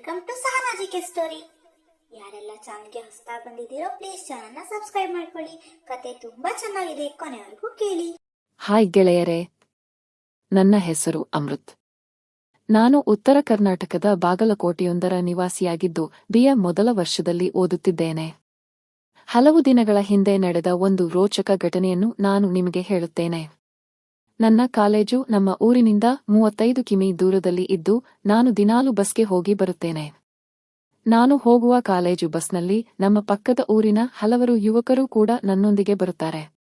Welcome to ಸಹನಾಜಿಕೆ story ಯಾರೆಲ್ಲ ಚಾನಲ್ಗೆ ಹೊಸತಾ ಬಂದಿದ್ದೀರೋ please ಚಾನಲ್ನ ಸಬ್ಸ್ಕ್ರೈಬ್ ಮಾಡ್ಕೊಳ್ಳಿ. ಕತೆ ತುಂಬಾ ಚೆನ್ನಾಗಿದೆ, ಕೊನೆವರೆಗೂ ಕೇಳಿ. ಹಾಯ್ ಗೆಳೆಯರೇ. ನನ್ನ ಹೆಸರು ಅಮೃತ್. ನಾನು ಉತ್ತರ ಕರ್ನಾಟಕದ ಬಾಗಲಕೋಟೆಯೊಂದರ ನಿವಾಸಿಯಾಗಿದ್ದು ಬಿಯ ಮೊದಲ ವರ್ಷದಲ್ಲಿ ಓದುತ್ತಿದ್ದೇನೆ. ಹಲವು ದಿನಗಳ ಹಿಂದೆ ನಡೆದ ಒಂದು ರೋಚಕ ಘಟನೆಯನ್ನು ನಾನು ನಿಮಗೆ ಹೇಳುತ್ತೇನೆ. ನನ್ನ ಕಾಲೇಜು ನಮ್ಮ ಊರಿನಿಂದ ಮೂವತ್ತೈದು ಕಿಮಿ ದೂರದಲ್ಲಿ ಇದ್ದು ನಾನು ದಿನಾಲು ಬಸ್ಗೆ ಹೋಗಿ ಬರುತ್ತೇನೆ. ನಾನು ಹೋಗುವ ಕಾಲೇಜು ಬಸ್ನಲ್ಲಿ ನಮ್ಮ ಪಕ್ಕದ ಊರಿನ ಹಲವರು ಯುವಕರು ಕೂಡ ನನ್ನೊಂದಿಗೆ ಬರುತ್ತಾರೆ.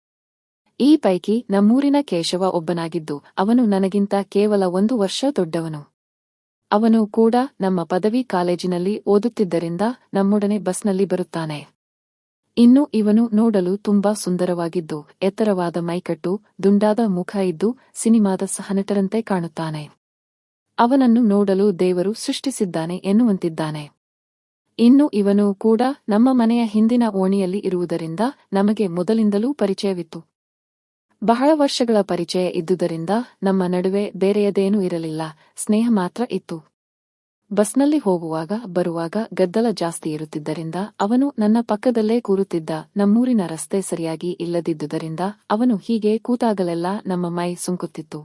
ಈ ಪೈಕಿ ನಮ್ಮೂರಿನ ಕೇಶವ ಒಬ್ಬನಾಗಿದ್ದು ಅವನು ನನಗಿಂತ ಕೇವಲ ಒಂದು ವರ್ಷ ದೊಡ್ಡವನು. ಅವನು ಕೂಡ ನಮ್ಮ ಪದವಿ ಕಾಲೇಜಿನಲ್ಲಿ ಓದುತ್ತಿದ್ದರಿಂದ ನಮ್ಮೊಡನೆ ಬಸ್ನಲ್ಲಿ ಬರುತ್ತಾನೆ. ಇನ್ನು ಇವನು ನೋಡಲು ತುಂಬಾ ಸುಂದರವಾಗಿದ್ದು, ಎತ್ತರವಾದ ಮೈಕಟ್ಟು, ದುಂಡಾದ ಮುಖ ಇದ್ದು ಸಿನಿಮಾದ ಸಹನಟರಂತೆ ಕಾಣುತ್ತಾನೆ. ಅವನನ್ನು ನೋಡಲು ದೇವರು ಸೃಷ್ಟಿಸಿದ್ದಾನೆ ಎನ್ನುವಂತಿದ್ದಾನೆ. ಇನ್ನು ಇವನು ಕೂಡ ನಮ್ಮ ಮನೆಯ ಹಿಂದಿನ ಓಣಿಯಲ್ಲಿ ಇರುವುದರಿಂದ ನಮಗೆ ಮೊದಲಿಂದಲೂ ಪರಿಚಯವಿತ್ತು. ಬಹಳ ವರ್ಷಗಳ ಪರಿಚಯ ಇದ್ದುದರಿಂದ ನಮ್ಮ ನಡುವೆ ಬೇರೆಯದೇನೂ ಇರಲಿಲ್ಲ, ಸ್ನೇಹ ಮಾತ್ರ ಇತ್ತು. ಬಸ್ನಲ್ಲಿ ಹೋಗುವಾಗ, ಬರುವಾಗ ಗದ್ದಲ ಜಾಸ್ತಿ ಇರುತ್ತಿದ್ದರಿಂದ ಅವನು ನನ್ನ ಪಕ್ಕದಲ್ಲೇ ಕೂರುತ್ತಿದ್ದ ನಮ್ಮೂರಿನ ರಸ್ತೆ ಸರಿಯಾಗಿ ಇಲ್ಲದಿದ್ದುದರಿಂದ ಅವನು ಹೀಗೆ ಕೂತಾಗಲೆಲ್ಲ ನಮ್ಮ ಮೈ ಸುಂಕುತ್ತಿತ್ತು.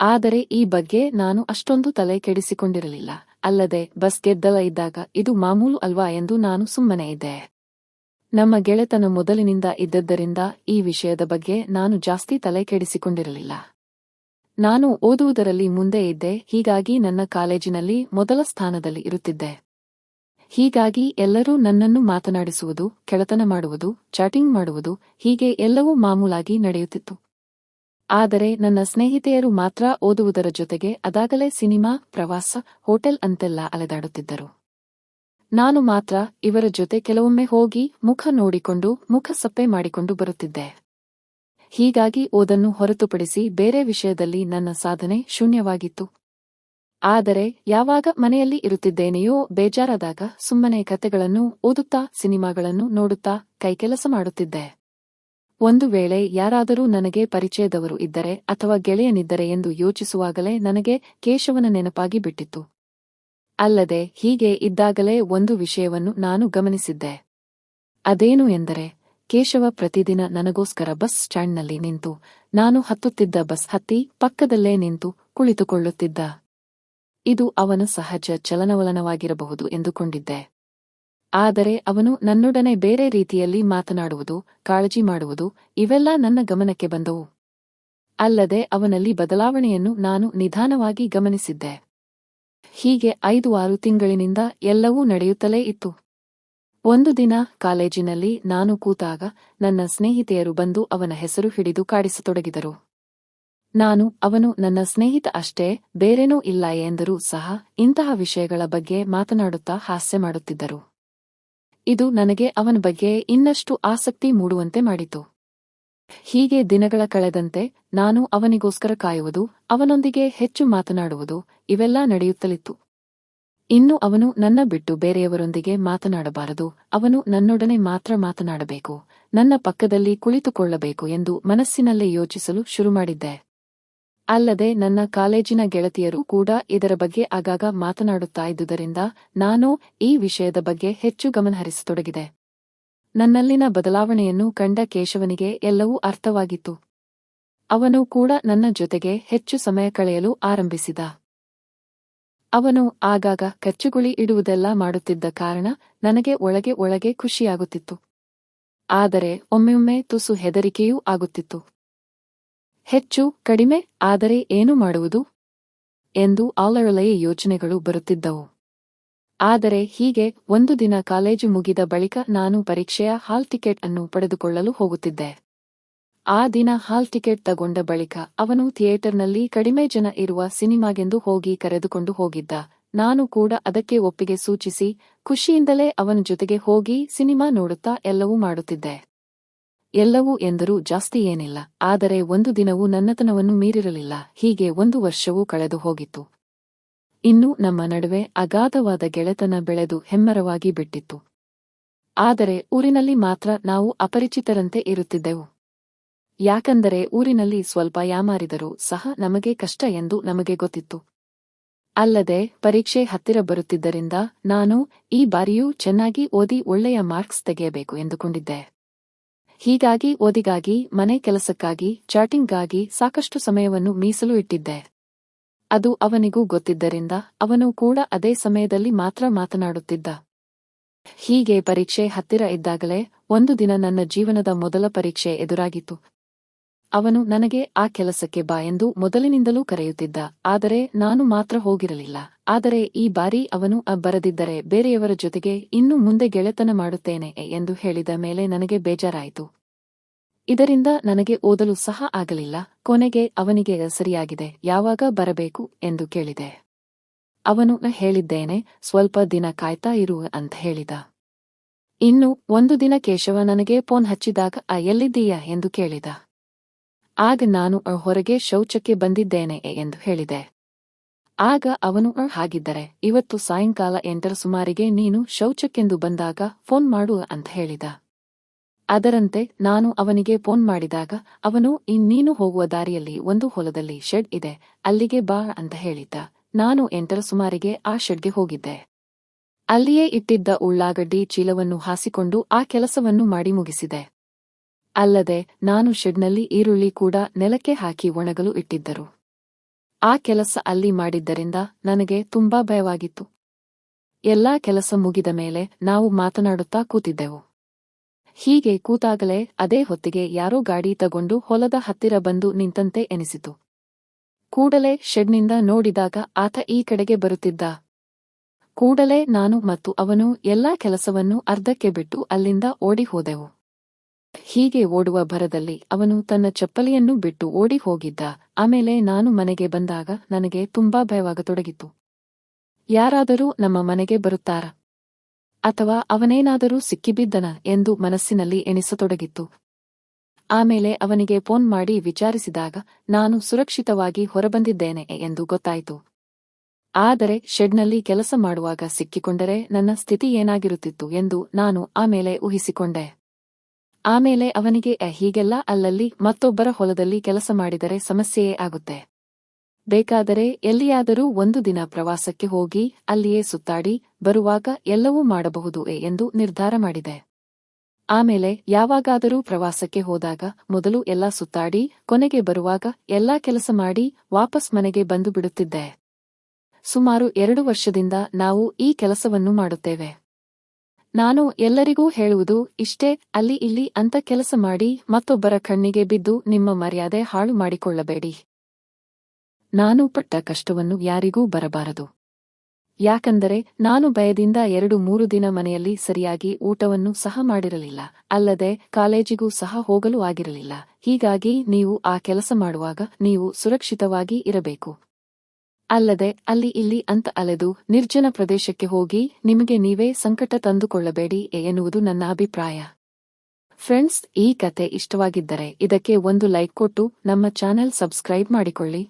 ಆದರೆ ಈ ಬಗ್ಗೆ ನಾನು ಅಷ್ಟೊಂದು ತಲೆ ಕೆಡಿಸಿಕೊಂಡಿರಲಿಲ್ಲ. ಅಲ್ಲದೆ ಬಸ್ ಗೆದ್ದಲ ಇದ್ದಾಗ ಇದು ಮಾಮೂಲು ಅಲ್ವಾ ಎಂದು ನಾನು ಸುಮ್ಮನೆ ಇದ್ದೆ. ನಮ್ಮ ಗೆಳೆತನ ಮೊದಲಿನಿಂದ ಇದ್ದದ್ದರಿಂದ ಈ ವಿಷಯದ ಬಗ್ಗೆ ನಾನು ಜಾಸ್ತಿ ತಲೆ ಕೆಡಿಸಿಕೊಂಡಿರಲಿಲ್ಲ. ನಾನು ಓದುವುದರಲ್ಲಿ ಮುಂದೆ ಇದ್ದೆ, ಹೀಗಾಗಿ ನನ್ನ ಕಾಲೇಜಿನಲ್ಲಿ ಮೊದಲ ಸ್ಥಾನದಲ್ಲಿ ಇರುತ್ತಿದ್ದೆ. ಹೀಗಾಗಿ ಎಲ್ಲರೂ ನನ್ನನ್ನು ಮಾತನಾಡಿಸುವುದು, ಕೆಳತನ ಮಾಡುವುದು, ಚಾಟಿಂಗ್ ಮಾಡುವುದು, ಹೀಗೆ ಎಲ್ಲವೂ ಮಾಮೂಲಾಗಿ ನಡೆಯುತ್ತಿತ್ತು. ಆದರೆ ನನ್ನ ಸ್ನೇಹಿತೆಯರು ಮಾತ್ರ ಓದುವುದರ ಜೊತೆಗೆ ಅದಾಗಲೇ ಸಿನಿಮಾ, ಪ್ರವಾಸ, ಹೋಟೆಲ್ ಅಂತೆಲ್ಲ ಅಲೆದಾಡುತ್ತಿದ್ದರು. ನಾನು ಮಾತ್ರ ಇವರ ಜೊತೆ ಕೆಲವೊಮ್ಮೆ ಹೋಗಿ ಮುಖ ನೋಡಿಕೊಂಡು ಮುಖ ಸಪ್ಪೆ ಮಾಡಿಕೊಂಡು ಬರುತ್ತಿದ್ದೆ. ಹೀಗಾಗಿ ಓದನ್ನು ಹೊರತುಪಡಿಸಿ ಬೇರೆ ವಿಷಯದಲ್ಲಿ ನನ್ನ ಸಾಧನೆ ಶೂನ್ಯವಾಗಿತ್ತು. ಆದರೆ ಯಾವಾಗ ಮನೆಯಲ್ಲಿ ಇರುತ್ತಿದ್ದೇನೆಯೋ ಬೇಜಾರಾದಾಗ ಸುಮ್ಮನೆ ಕತೆಗಳನ್ನು ಓದುತ್ತಾ ಸಿನಿಮಾಗಳನ್ನು ನೋಡುತ್ತಾ ಕೈಕೆಲಸ ಮಾಡುತ್ತಿದ್ದೆ. ಒಂದು ವೇಳೆ ಯಾರಾದರೂ ನನಗೆ ಪರಿಚಯದವರು ಇದ್ದರೆ ಅಥವಾ ಗೆಳೆಯನಿದ್ದರೆ ಎಂದು ಯೋಚಿಸುವಾಗಲೇ ನನಗೆ ಕೇಶವನ ನೆನಪಾಗಿ ಬಿಟ್ಟಿತ್ತು. ಅಲ್ಲದೆ ಹೀಗೆ ಇದ್ದಾಗಲೇ ಒಂದು ವಿಷಯವನ್ನು ನಾನು ಗಮನಿಸಿದ್ದೆ. ಅದೇನು ಎಂದರೆ ಕೇಶವ ಪ್ರತಿದಿನ ನನಗೋಸ್ಕರ ಬಸ್ ಸ್ಟ್ಯಾಂಡ್ನಲ್ಲಿ ನಿಂತು, ನಾನು ಹತ್ತುತ್ತಿದ್ದ ಬಸ್ ಹತ್ತಿ ಪಕ್ಕದಲ್ಲೇ ನಿಂತು ಕುಳಿತುಕೊಳ್ಳುತ್ತಿದ್ದ. ಇದು ಅವನ ಸಹಜ ಚಲನವಲನವಾಗಿರಬಹುದು ಎಂದುಕೊಂಡಿದ್ದೆ. ಆದರೆ ಅವನು ನನ್ನೊಡನೆ ಬೇರೆ ರೀತಿಯಲ್ಲಿ ಮಾತನಾಡುವುದು, ಕಾಳಜಿ ಮಾಡುವುದು, ಇವೆಲ್ಲ ನನ್ನ ಗಮನಕ್ಕೆ ಬಂದವು. ಅಲ್ಲದೆ ಅವನಲ್ಲಿ ಬದಲಾವಣೆಯನ್ನು ನಾನು ನಿಧಾನವಾಗಿ ಗಮನಿಸಿದ್ದೆ. ಹೀಗೆ ಐದು ಆರು ತಿಂಗಳಿನಿಂದ ಎಲ್ಲವೂ ನಡೆಯುತ್ತಲೇ ಇತ್ತು. ಒಂದು ದಿನ ಕಾಲೇಜಿನಲ್ಲಿ ನಾನು ಕೂತಾಗ ನನ್ನ ಸ್ನೇಹಿತೆಯರು ಬಂದು ಅವನ ಹೆಸರು ಹಿಡಿದು ಕಾಡಿಸತೊಡಗಿದರು. ನಾನು, ಅವನು ನನ್ನ ಸ್ನೇಹಿತ ಅಷ್ಟೇ, ಬೇರೇನೂ ಇಲ್ಲ ಎಂದರೂ ಸಹ ಇಂತಹ ವಿಷಯಗಳ ಬಗ್ಗೆ ಮಾತನಾಡುತ್ತಾ ಹಾಸ್ಯ ಮಾಡುತ್ತಿದ್ದರು. ಇದು ನನಗೆ ಅವನ ಬಗ್ಗೆ ಇನ್ನಷ್ಟು ಆಸಕ್ತಿ ಮೂಡುವಂತೆ ಮಾಡಿತು. ಹೀಗೆ ದಿನಗಳ ಕಳೆದಂತೆ ನಾನು ಅವನಿಗೋಸ್ಕರ ಕಾಯುವುದು, ಅವನೊಂದಿಗೆ ಹೆಚ್ಚು ಮಾತನಾಡುವುದು, ಇವೆಲ್ಲ ನಡೆಯುತ್ತಲಿತ್ತು. ಇನ್ನು ಅವನು ನನ್ನ ಬಿಟ್ಟು ಬೇರೆಯವರೊಂದಿಗೆ ಮಾತನಾಡಬಾರದು. ಅವನು ನನ್ನೊಡನೆ ಮಾತ್ರ ಮಾತನಾಡಬೇಕು. ನನ್ನ ಪಕ್ಕದಲ್ಲಿ ಕುಳಿತುಕೊಳ್ಳಬೇಕು ಎಂದು ಮನಸ್ಸಿನಲ್ಲೇ ಯೋಚಿಸಲು ಶುರುಮಾಡಿದ್ದೆ. ಅಲ್ಲದೆ ನನ್ನ ಕಾಲೇಜಿನ ಗೆಳತಿಯರು ಕೂಡ ಇದರ ಬಗ್ಗೆ ಆಗಾಗ ಮಾತನಾಡುತ್ತಾ ಇದ್ದುದರಿಂದ ನಾನು ಈ ವಿಷಯದ ಬಗ್ಗೆ ಹೆಚ್ಚು ಗಮನಹರಿಸತೊಡಗಿದೆ. ನನ್ನಲ್ಲಿನ ಬದಲಾವಣೆಯನ್ನು ಕಂಡ ಕೇಶವನಿಗೆ ಎಲ್ಲವೂ ಅರ್ಥವಾಗಿತ್ತು. ಅವನು ಕೂಡ ನನ್ನ ಜೊತೆಗೆ ಹೆಚ್ಚು ಸಮಯ ಕಳೆಯಲು ಆರಂಭಿಸಿದ. ಅವನು ಆಗಾಗ ಕಚ್ಚುಗುಳಿ ಇಡುವುದೆಲ್ಲ ಮಾಡುತ್ತಿದ್ದ ಕಾರಣ ನನಗೆ ಒಳಗೆ ಒಳಗೆ ಖುಷಿಯಾಗುತ್ತಿತ್ತು. ಆದರೆ ಒಮ್ಮೊಮ್ಮೆ ತುಸು ಹೆದರಿಕೆಯೂ ಆಗುತ್ತಿತ್ತು. ಹೆಚ್ಚು ಕಡಿಮೆ ಆದರೆ ಏನು ಮಾಡುವುದು? ಎಂದು ಆಲರಲೆಯ ಯೋಚನೆಗಳು ಬರುತ್ತಿದ್ದವು. ಆದರೆ ಹೀಗೆ ಒಂದು ದಿನ ಕಾಲೇಜು ಮುಗಿದ ಬಳಿಕ ನಾನು ಪರೀಕ್ಷೆಯ ಹಾಲ್ ಟಿಕೆಟ್ ಅನ್ನು ಪಡೆದುಕೊಳ್ಳಲು ಹೋಗುತ್ತಿದ್ದೆ. ಆ ದಿನ ಹಾಲ್ ಟಿಕೆಟ್ ತಗೊಂಡ ಬಳಿಕ ಅವನು ಥಿಯೇಟರ್ನಲ್ಲಿ ಕಡಿಮೆ ಜನ ಇರುವ ಸಿನಿಮಾಗೆಂದು ಹೋಗಿ ಕರೆದುಕೊಂಡು ಹೋಗಿದ್ದ. ನಾನು ಕೂಡ ಅದಕ್ಕೆ ಒಪ್ಪಿಗೆ ಸೂಚಿಸಿ, ಖುಷಿಯಿಂದಲೇ ಅವನ ಜೊತೆಗೆ ಹೋಗಿ ಸಿನಿಮಾ ನೋಡುತ್ತಾ ಎಲ್ಲವೂ ಮಾಡುತ್ತಿದ್ದೆ. ಎಲ್ಲವೂ ಎಂದರೂ ಜಾಸ್ತಿ ಏನಿಲ್ಲ, ಆದರೆ ಒಂದು ದಿನವೂ ನನ್ನತನವನ್ನು ಮೀರಿರಲಿಲ್ಲ, ಹೀಗೆ ಒಂದು ವರ್ಷವೂ ಕಳೆದು ಹೋಗಿತ್ತು. ಇನ್ನು ನಮ್ಮ ನಡುವೆ ಅಗಾಧವಾದ ಗೆಳೆತನ ಬೆಳೆದು ಹೆಮ್ಮರವಾಗಿ ಬಿಟ್ಟಿತ್ತು. ಆದರೆ ಊರಿನಲ್ಲಿ ಮಾತ್ರ ನಾವು ಅಪರಿಚಿತರಂತೆ ಇರುತ್ತಿದ್ದೆವು. ಯಾಕಂದರೆ ಊರಿನಲ್ಲಿ ಸ್ವಲ್ಪ ಯಾಮಾರಿದರೂ ಸಹ ನಮಗೆ ಕಷ್ಟ ಎಂದು ನಮಗೆ ಗೊತ್ತಿತ್ತು. ಅಲ್ಲದೆ ಪರೀಕ್ಷೆ ಹತ್ತಿರ ಬರುತ್ತಿದ್ದರಿಂದ ನಾನು ಈ ಬಾರಿಯೂ ಚೆನ್ನಾಗಿ ಓದಿ ಒಳ್ಳೆಯ ಮಾರ್ಕ್ಸ್ ತೆಗೆಯಬೇಕು ಎಂದುಕೊಂಡಿದ್ದೆ. ಹೀಗಾಗಿ ಓದಿಗಾಗಿ, ಮನೆ ಕೆಲಸಕ್ಕಾಗಿ, ಚಾಟಿಂಗ್ಗಾಗಿ ಸಾಕಷ್ಟು ಸಮಯವನ್ನು ಮೀಸಲು ಇಟ್ಟಿದ್ದೆ. ಅದು ಅವನಿಗೂ ಗೊತ್ತಿದ್ದರಿಂದ ಅವನು ಕೂಡ ಅದೇ ಸಮಯದಲ್ಲಿ ಮಾತ್ರ ಮಾತನಾಡುತ್ತಿದ್ದ. ಹೀಗೆ ಪರೀಕ್ಷೆ ಹತ್ತಿರ ಇದ್ದಾಗಲೇ ಒಂದು ದಿನ ನನ್ನ ಜೀವನದ ಮೊದಲ ಪರೀಕ್ಷೆ ಎದುರಾಗಿತ್ತು. ಅವನು ನನಗೆ ಆ ಕೆಲಸಕ್ಕೆ ಬಾ ಎಂದು ಮೊದಲಿನಿಂದಲೂ ಕರೆಯುತ್ತಿದ್ದ. ಆದರೆ ನಾನು ಮಾತ್ರ ಹೋಗಿರಲಿಲ್ಲ. ಆದರೆ ಈ ಬಾರಿ ಅವನು ಬರದಿದ್ದರೆ ಬೇರೆಯವರ ಜೊತೆಗೆ ಇನ್ನು ಮುಂದೆ ಗೆಳೆತನ ಮಾಡುತ್ತೇನೆ ಎಂದು ಹೇಳಿದ ಮೇಲೆ ನನಗೆ ಬೇಜಾರಾಯಿತು. ಇದರಿಂದ ನನಗೆ ಓದಲು ಸಹ ಆಗಲಿಲ್ಲ. ಕೊನೆಗೆ ಅವನಿಗೆ ಸರಿಯಾಗಿದೆ, ಯಾವಾಗ ಬರಬೇಕು ಎಂದು ಕೇಳಿದೆ. ಅವನು "ನ ಹೇಳಿದ್ದೇನೆ, ಸ್ವಲ್ಪ ದಿನ ಕಾಯ್ತಾ ಇರು ಅಂತ ಹೇಳಿದ. ಇನ್ನು ಒಂದು ದಿನ ಕೇಶವ ನನಗೆ ಫೋನ್ ಹಚ್ಚಿದಾಗ ಆ ಎಲ್ಲಿದ್ದೀಯಾ ಎಂದು ಕೇಳಿದ. ಆಗ ನಾನು "ಅ, ಹೊರಗೆ ಶೌಚಕ್ಕೆ ಬಂದಿದ್ದೇನೆ ಎಂದು ಹೇಳಿದೆ. ಆಗ ಅವನು "ಅ, ಹಾಗಿದ್ದರೆ ಇವತ್ತು ಸಾಯಂಕಾಲ ಎಂಟರ ಸುಮಾರಿಗೆ ನೀನು ಶೌಚಕ್ಕೆಂದು ಬಂದಾಗ ಫೋನ್ ಮಾಡು ಅಂತ ಹೇಳಿದ. ಅದರಂತೆ ನಾನು ಅವನಿಗೆ ಫೋನ್ ಮಾಡಿದಾಗ ಅವನು ಇನ್ನೀನು ಹೋಗುವ ದಾರಿಯಲ್ಲಿ ಒಂದು ಹೊಲದಲ್ಲಿ ಶೆಡ್ ಇದೆ ಅಲ್ಲಿಗೆ ಬಾ ಅಂತ ಹೇಳಿದ್ದ. ನಾನು ಎಂಟರ ಸುಮಾರಿಗೆ ಆ ಶೆಡ್ಗೆ ಹೋಗಿದ್ದೆ. ಅಲ್ಲಿಯೇ ಇಟ್ಟಿದ್ದ ಉಳ್ಳಾಗಡ್ಡಿ ಚೀಲವನ್ನು ಹಾಸಿಕೊಂಡು ಆ ಕೆಲಸವನ್ನು ಮಾಡಿ ಮುಗಿಸಿದೆ. ಅಲ್ಲದೆ ನಾನು ಶೆಡ್ನಲ್ಲಿ ಈರುಳ್ಳಿ ಕೂಡ ನೆಲಕ್ಕೆ ಹಾಕಿ ಒಣಗಲು ಇಟ್ಟಿದ್ದರು. ಆ ಕೆಲಸ ಅಲ್ಲಿ ಮಾಡಿದ್ದರಿಂದ ನನಗೆ ತುಂಬಾ ಭಯವಾಗಿತ್ತು. ಎಲ್ಲಾ ಕೆಲಸ ಮುಗಿದ ಮೇಲೆ ನಾವು ಮಾತನಾಡುತ್ತಾ ಕೂತಿದ್ದೆವು. ಹೀಗೆ ಕೂತಾಗಲೇ ಅದೇ ಹೊತ್ತಿಗೆ ಯಾರೋ ಗಾಡಿ ತಗೊಂಡು ಹೊಲದ ಹತ್ತಿರ ಬಂದು ನಿಂತಂತೆ ಎನಿಸಿತು. ಕೂಡಲೇ ಶೆಡ್ನಿಂದ ನೋಡಿದಾಗ ಆತ ಈ ಕಡೆಗೆ ಬರುತ್ತಿದ್ದ. ಕೂಡಲೇ ನಾನು ಮತ್ತು ಅವನು ಎಲ್ಲಾ ಕೆಲಸವನ್ನು ಅರ್ಧಕ್ಕೆ ಬಿಟ್ಟು ಅಲ್ಲಿಂದ ಓಡಿ ಹೋದೆವು. ಹೀಗೆ ಓಡುವ ಭರದಲ್ಲಿ ಅವನು ತನ್ನ ಚಪ್ಪಲಿಯನ್ನು ಬಿಟ್ಟು ಓಡಿ ಹೋಗಿದ್ದ. ಆಮೇಲೆ ನಾನು ಮನೆಗೆ ಬಂದಾಗ ನನಗೆ ತುಂಬಾ ಭಯವಾಗತೊಡಗಿತು ಯಾರಾದರೂ ನಮ್ಮ ಮನೆಗೆ ಬರುತ್ತಾರ? ಅಥವಾ ಅವನೇನಾದರೂ ಸಿಕ್ಕಿಬಿದ್ದನ ಎಂದು ಮನಸ್ಸಿನಲ್ಲಿ ಎಣಿಸತೊಡಗಿತ್ತು. ಆಮೇಲೆ ಅವನಿಗೆ ಫೋನ್ ಮಾಡಿ ವಿಚಾರಿಸಿದಾಗ, ನಾನು ಸುರಕ್ಷಿತವಾಗಿ ಹೊರಬಂದಿದ್ದೇನೆ ಎಂದು ಗೊತ್ತಾಯಿತು. ಆದರೆ ಶೆಡ್ನಲ್ಲಿ ಕೆಲಸ ಮಾಡುವಾಗ ಸಿಕ್ಕಿಕೊಂಡರೆ ನನ್ನ ಸ್ಥಿತಿ ಏನಾಗಿರುತ್ತಿತ್ತು ಎಂದು ನಾನು ಆಮೇಲೆ ಊಹಿಸಿಕೊಂಡೆ. ಆಮೇಲೆ ಅವನಿಗೆ "ಅ, ಹೀಗೆಲ್ಲ ಅಲ್ಲಲ್ಲಿ ಮತ್ತೊಬ್ಬರ ಹೊಲದಲ್ಲಿ ಕೆಲಸ ಮಾಡಿದರೆ ಸಮಸ್ಯೆಯೇ ಆಗುತ್ತೆ. ಬೇಕಾದರೆ ಎಲ್ಲಿಯಾದರೂ ಒಂದು ದಿನ ಪ್ರವಾಸಕ್ಕೆ ಹೋಗಿ ಅಲ್ಲಿಯೇ ಸುತ್ತಾಡಿ ಬರುವಾಗ ಎಲ್ಲವೂ ಮಾಡಬಹುದು ಎಂದು ನಿರ್ಧಾರ ಮಾಡಿದೆ. ಆಮೇಲೆ ಯಾವಾಗಾದರೂ ಪ್ರವಾಸಕ್ಕೆ ಹೋದಾಗ ಮೊದಲು ಎಲ್ಲ ಸುತ್ತಾಡಿ ಕೊನೆಗೆ ಬರುವಾಗ ಎಲ್ಲಾ ಕೆಲಸ ಮಾಡಿ ವಾಪಸ್ ಮನೆಗೆ ಬಂದು ಬಿಡುತ್ತಿದ್ದೆ. ಸುಮಾರು ಎರಡು ವರ್ಷದಿಂದ ನಾವು ಈ ಕೆಲಸವನ್ನು ಮಾಡುತ್ತೇವೆ. ನಾನು ಎಲ್ಲರಿಗೂ ಹೇಳುವುದು ಇಷ್ಟೇ, ಅಲ್ಲಿ ಇಲ್ಲಿ ಅಂತ ಕೆಲಸ ಮಾಡಿ ಮತ್ತೊಬ್ಬರ ಕಣ್ಣಿಗೆ ಬಿದ್ದು ನಿಮ್ಮ ಮರ್ಯಾದೆ ಹಾಳು ಮಾಡಿಕೊಳ್ಳಬೇಡಿ. ನಾನು ಪಟ್ಟ ಕಷ್ಟವನ್ನು ಯಾರಿಗೂ ಬರಬಾರದು. ಯಾಕಂದರೆ ನಾನು ಭಯದಿಂದ ಎರಡು ಮೂರು ದಿನ ಮನೆಯಲ್ಲಿ ಸರಿಯಾಗಿ ಊಟವನ್ನು ಸಹ ಮಾಡಿರಲಿಲ್ಲ, ಅಲ್ಲದೆ ಕಾಲೇಜಿಗೂ ಸಹ ಹೋಗಲು ಆಗಿರಲಿಲ್ಲ. ಹೀಗಾಗಿ ನೀವು ಆ ಕೆಲಸ ಮಾಡುವಾಗ ನೀವು ಸುರಕ್ಷಿತವಾಗಿ ಇರಬೇಕು. ಅಲ್ಲದೆ ಅಲ್ಲಿ ಇಲ್ಲಿ ಅಂತ ಅಲೆದು ನಿರ್ಜನ ಪ್ರದೇಶಕ್ಕೆ ಹೋಗಿ ನಿಮಗೆ ನೀವೇ ಸಂಕಟ ತಂದುಕೊಳ್ಳಬೇಡಿ ಎನ್ನುವುದು ನನ್ನ ಅಭಿಪ್ರಾಯ. ಫ್ರೆಂಡ್ಸ್, ಈ ಕತೆ ಇಷ್ಟವಾಗಿದ್ದರೆ ಇದಕ್ಕೆ ಒಂದು ಲೈಕ್ ಕೊಟ್ಟು ನಮ್ಮ ಚಾನೆಲ್ ಸಬ್ಸ್ಕ್ರೈಬ್ ಮಾಡಿಕೊಳ್ಳಿ.